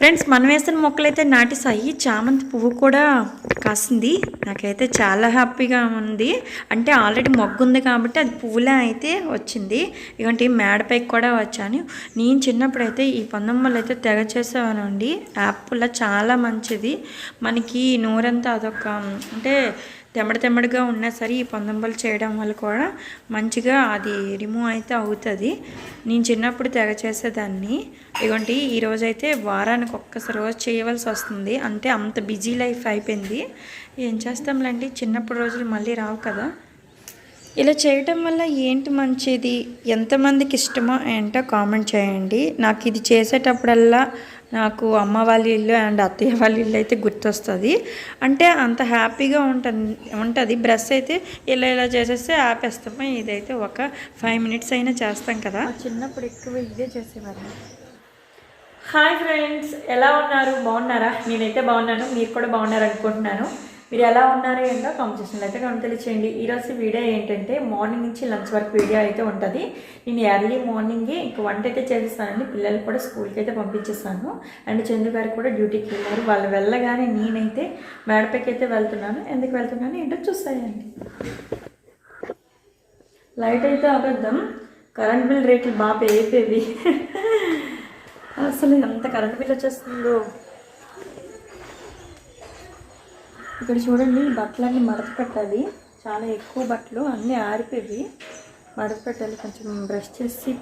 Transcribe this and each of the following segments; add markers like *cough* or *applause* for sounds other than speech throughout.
Friends మనం వేసిన మొక్కలైతే నాటిసాయి చామంతి పువ్వు కూడా కాసింది. నాకైతే చాలా హ్యాపీగా ఉంది. అంటే ఆల్రెడీ మొగ్గు ఉంది కాబట్టి అది పువ్వులే అయితే వచ్చింది. ఇలాంటి మేడపైకి కూడా వచ్చాను. నేను చిన్నప్పుడు అయితే ఈ పందొమ్మలు అయితే తెగ చేసేవానండి. యాప్ల చాలా మంచిది. మనకి నోరంతా అదొక అంటే తెమ్మడి తెమ్మడిగా ఉన్నా సరే ఈ పందంబలు చేయడం వల్ల కూడా మంచిగా అది రిమూవ్ అయితే అవుతుంది. నేను చిన్నప్పుడు తెగ చేసేదాన్ని. ఇగోండి ఈరోజు అయితే వారానికి ఒక్కసారి రోజు చేయవలసి వస్తుంది. అంటే అంత బిజీ లైఫ్ అయిపోయింది. ఏం చేస్తాంలేండి చిన్నప్పుడు రోజులు మళ్ళీ రావు కదా. ఇలా చేయటం వల్ల ఏంటి మంచిది? ఎంతమందికి ఇష్టమో ఏంటో కామెంట్ చేయండి. నాకు ఇది చేసేటప్పుడల్లా నాకు అమ్మ వాళ్ళ ఇల్లు అండ్ అత్తయ్య వాళ్ళ ఇల్లు అయితే గుర్తొస్తుంది. అంటే అంత హ్యాపీగా ఉంటుంది ఉంటుంది. బ్రష్ అయితే ఇలా ఇలా చేసేస్తే ఆపేస్తాము ఇదైతే ఒక ఫైవ్ మినిట్స్ అయినా చేస్తాం కదా. చిన్నప్పుడు ఎక్కువ ఇదే చేసేవారు. హాయ్ ఫ్రెండ్స్ ఎలా ఉన్నారు? బాగున్నారా? నేనైతే బాగున్నాను. మీరు కూడా బాగున్నారు అనుకుంటున్నాను మీరు ఎలా ఉన్నారు ఏంటో కామెంట్ సెక్షన్లో అయితే కామెంట్ తెలియచేయండి. ఈరోజు వీడియో ఏంటంటే మార్నింగ్ నుంచి లంచ్ వరకు వీడియో అయితే ఉంటుంది. నేను ఎర్లీ మార్నింగే ఇంక వంట అయితే చేసేస్తానండి. పిల్లలు కూడా స్కూల్కి అయితే పంపించేస్తాను. అండ్ చందు గారు కూడా డ్యూటీకి వెళ్ళారు. వాళ్ళు వెళ్ళగానే నేనైతే మేడపైకి అయితే వెళ్తున్నాను. ఎందుకు వెళ్తున్నాను ఏంటో చూస్తాయండి లైట్ అయితే అబద్ధం కరెంట్ బిల్ రేట్లు బాగా పెరిగిపోయి *laughs* అసలు ఎంత కరెంట్ బిల్ వచ్చేస్తుందో. ఇక్కడ చూడండి బట్టలన్నీ మడత పెట్టాలి. చాలా ఎక్కువ బట్టలు అన్నీ ఆరిపోయి మడత పెట్టాలి కొంచెం బ్రష్ చేసి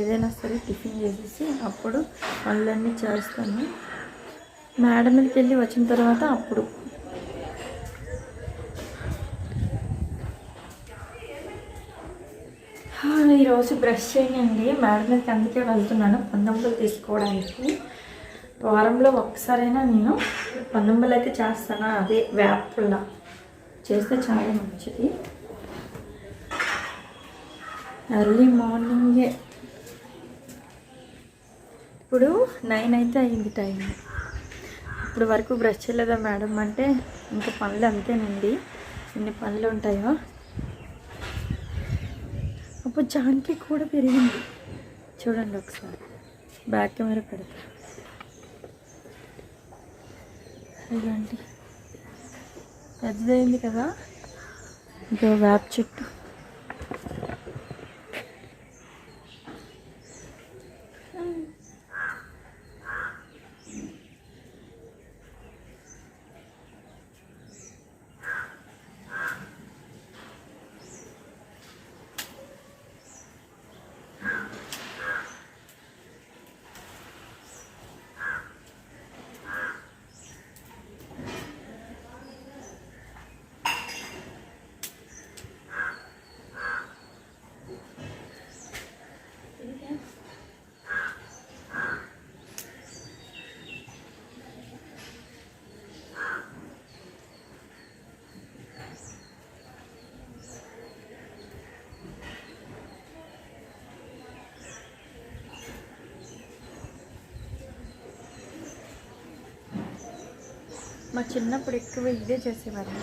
ఏదైనా సరే టిఫిన్ చేసేసి అప్పుడు పనులన్నీ చేస్తాను. మేడ మీదకి వెళ్ళి వచ్చిన తర్వాత అప్పుడు. ఈరోజు బ్రష్ చేయండి. మేడం మీదకి అందుకే వెళ్తున్నాను పందంపులు తీసుకోవడానికి. వారంలో ఒక్కసారైనా నేను పంతొమ్మిది అయితే చేస్తాను? అదే వేపుల్లా చేస్తే చాలా మంచిది. ఎర్లీ మార్నింగే. ఇప్పుడు నైన్ అయితే అయింది టైం ఇప్పుడు వరకు బ్రష్ చేయలేదా మేడం? అంటే ఇంకా పనులు అంతేనండి. ఎన్ని పనులు ఉంటాయో. అప్పుడు జాన్కి కూడా పెరిగింది. చూడండి ఒకసారి. బ్యాక్ కెమెరా పెడతా. ఇదండి పెద్దదైంది కదా? ఇంకా వేప చెట్టు. మా చిన్నప్పుడు ఎక్కువ ఇదే చేసేవారు.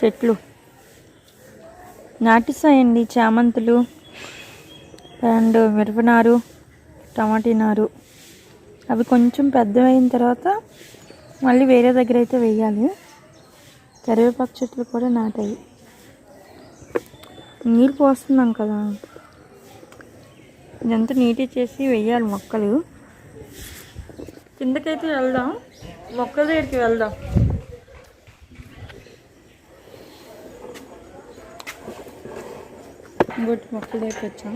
చెట్లు. నాటిస్తాయండి చామంతులు. అండ్ మిరపనారు టమాటీ నారు అవి కొంచెం పెద్దవైన తర్వాత మళ్ళీ వేరే దగ్గర అయితే వేయాలి. కరివేపాకు చెట్లు కూడా నాటాయి. నీరు పోస్తున్నాం కదా. ఇదంతా నీటి చేసి వేయాలి మొక్కలు. కిందకైతే వెళ్దాం. మొక్కల దగ్గరికి వెళ్దాం. ఇంకోటి మొక్కల దగ్గరికి వచ్చాం.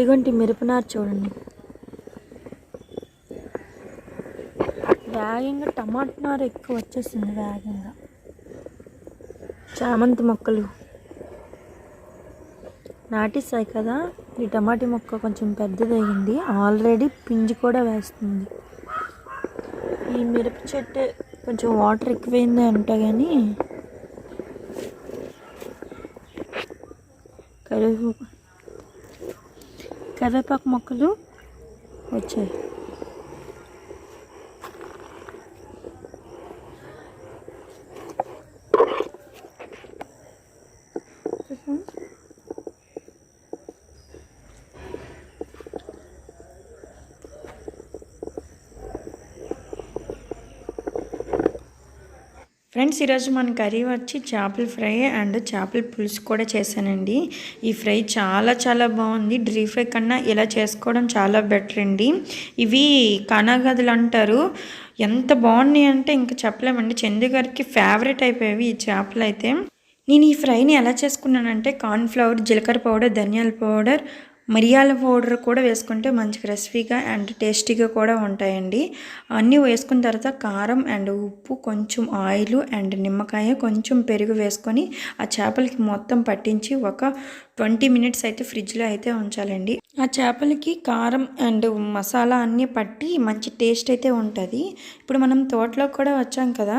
ఇగోంటి మిరపనారు చూడండి. వేగంగా టమాటా నారు ఎక్కువ వచ్చేసింది వేగంగా. చామంతి మొక్కలు. నాటిస్తాయి కదా ఈ టమాటీ మొక్క కొంచెం పెద్దదయ్యింది ఆల్రెడీ పిండి కూడా వేస్తుంది. ఈ మిరప చెట్టు కొంచెం వాటర్ ఎక్కువైంది అంట కానీ కరివేపాకు కరివేపాకు మొక్కలు వచ్చాయి. ఫ్రెండ్స్ ఈరోజు మన కర్రీ వచ్చి చేపల ఫ్రై అండ్ చేపల పులుసు కూడా చేశానండి. ఈ ఫ్రై చాలా చాలా బాగుంది. డ్రీ ఫ్రై కన్నా ఇలా చేసుకోవడం చాలా బెటర్ అండి. ఇవి కనగదులు అంటారు. ఎంత బాగున్నాయి అంటే ఇంకా చెప్పలేమండి. చందు గారికి ఫేవరెట్ అయిపోయేవి ఈ చేపలు అయితే నేను ఈ ఫ్రైని ఎలా చేసుకున్నానంటే కార్న్ఫ్లవర్ జీలకర్ర పౌడర్ ధనియాల పౌడర్ మిరియాల పౌడర్ కూడా వేసుకుంటే మంచి క్రిస్పీగా అండ్ టేస్టీగా కూడా ఉంటాయండి. అన్నీ వేసుకున్న తర్వాత కారం అండ్ ఉప్పు కొంచెం ఆయిల్ అండ్ నిమ్మకాయ కొంచెం పెరుగు వేసుకొని ఆ చేపలకి మొత్తం పట్టించి ఒక ట్వంటీ మినిట్స్ అయితే ఫ్రిడ్జ్లో అయితే ఉంచాలండి. ఆ చేపలకి కారం అండ్ మసాలా అన్నీ పట్టి మంచి టేస్ట్ అయితే ఉంటుంది. ఇప్పుడు మనం తోటలో కూడా వచ్చాం కదా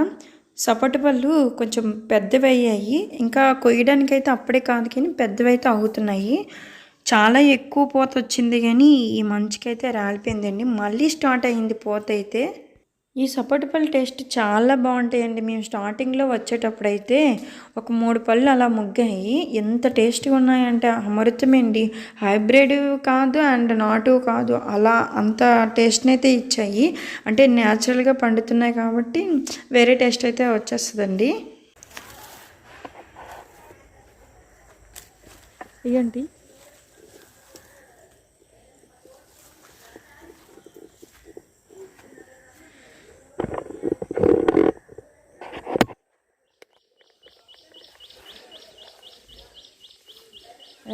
సపోట పళ్ళు కొంచెం పెద్దవి అయ్యాయి ఇంకా కొయ్యడానికైతే అప్పుడే కాదు కానీ పెద్దవి అయితే అవుతున్నాయి. చాలా ఎక్కువ పూత వచ్చింది కానీ ఈ మంచుకైతే రాలిపోయిందండి. మళ్ళీ స్టార్ట్ అయింది పూత అయితే. ఈ సపోటా పళ్ళు టేస్ట్ చాలా బాగుంటాయండి. మేము స్టార్టింగ్లో వచ్చేటప్పుడు అయితే ఒక మూడు పళ్ళు అలా ముగ్గాయి. ఎంత టేస్ట్గా ఉన్నాయంటే అమృతమండి. హైబ్రిడ్ కాదు అండ్ నాటు కాదు. అలా అంత టేస్ట్ని అయితే ఇచ్చాయి. అంటే న్యాచురల్గా పండుతున్నాయి కాబట్టి వేరే టేస్ట్ అయితే వచ్చేస్తుందండి. ఇదేంటి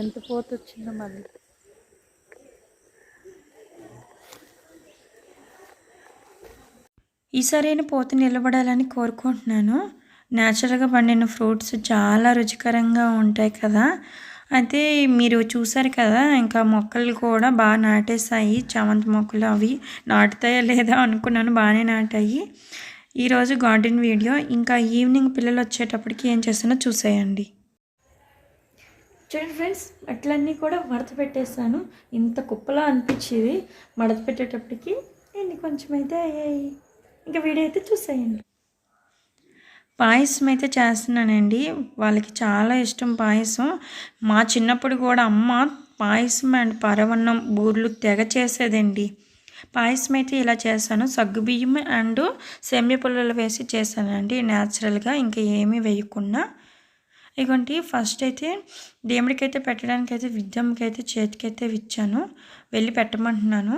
ఎంత పోత వచ్చిందో మళ్ళీ. ఈసారైనా పోత నిలబడాలని కోరుకుంటున్నాను. న్యాచురల్గా పండిన ఫ్రూట్స్ చాలా రుచికరంగా ఉంటాయి కదా. అయితే మీరు చూసారు కదా ఇంకా మొక్కలు కూడా బాగా నాటేసాయి చామంతి మొక్కలు అవి నాటుతాయా లేదా అనుకున్నాను బాగానే నాటాయి. ఈరోజు గార్డెన్ వీడియో. ఇంకా ఈవినింగ్ పిల్లలు వచ్చేటప్పటికి ఏం చేస్తానో చూసేయండి. చూడండి ఫ్రెండ్స్ అట్లన్నీ కూడా మడత పెట్టేస్తాను ఇంత కుప్పలా అనిపించేది మడత పెట్టేటప్పటికి. ఎన్ని కొంచెం అయితే అయ్యాయి. ఇంకా వీడియో అయితే చూసేయండి. పాయసం అయితే చేస్తున్నానండి. వాళ్ళకి చాలా ఇష్టం పాయసం. మా చిన్నప్పుడు కూడా అమ్మ పాయసం అండ్ పరవన్నం బూర్లు తెగ చేసేదండి. పాయసం అయితే ఇలా చేశాను. సగ్గుబియ్యం అండ్ సెమ్య పుల్లలు వేసి చేశానండి. న్యాచురల్గా ఇంకా ఏమీ వేయకుండా. ఇగోండి ఫస్ట్ అయితే దేవుడికైతే పెట్టడానికి అయితే విద్యమ్మకి అయితే చేతికైతే ఇచ్చాను వెళ్ళి పెట్టమంటున్నాను.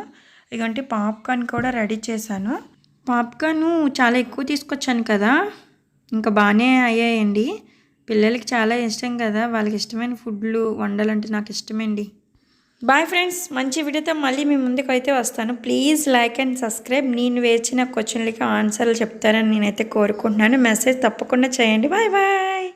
ఇగోండి పాప్కార్న్ కూడా రెడీ చేశాను. పాప్కార్న్ చాలా ఎక్కువ తీసుకొచ్చాను కదా. ఇంకా బాగానే అయ్యాయండి. పిల్లలకి చాలా ఇష్టం కదా. వాళ్ళకి ఇష్టమైన ఫుడ్లు వండాలంటే నాకు ఇష్టమండి. బాయ్ ఫ్రెండ్స్ మంచి వీడియోతో మళ్ళీ మీ ముందుకు అయితే వస్తాను. ప్లీజ్ లైక్ అండ్ సబ్స్క్రైబ్ నేను వేసిన క్వశ్చన్లకి ఆన్సర్లు చెప్తారని నేనైతే కోరుకుంటున్నాను. మెసేజ్ తప్పకుండా చేయండి. Bye bye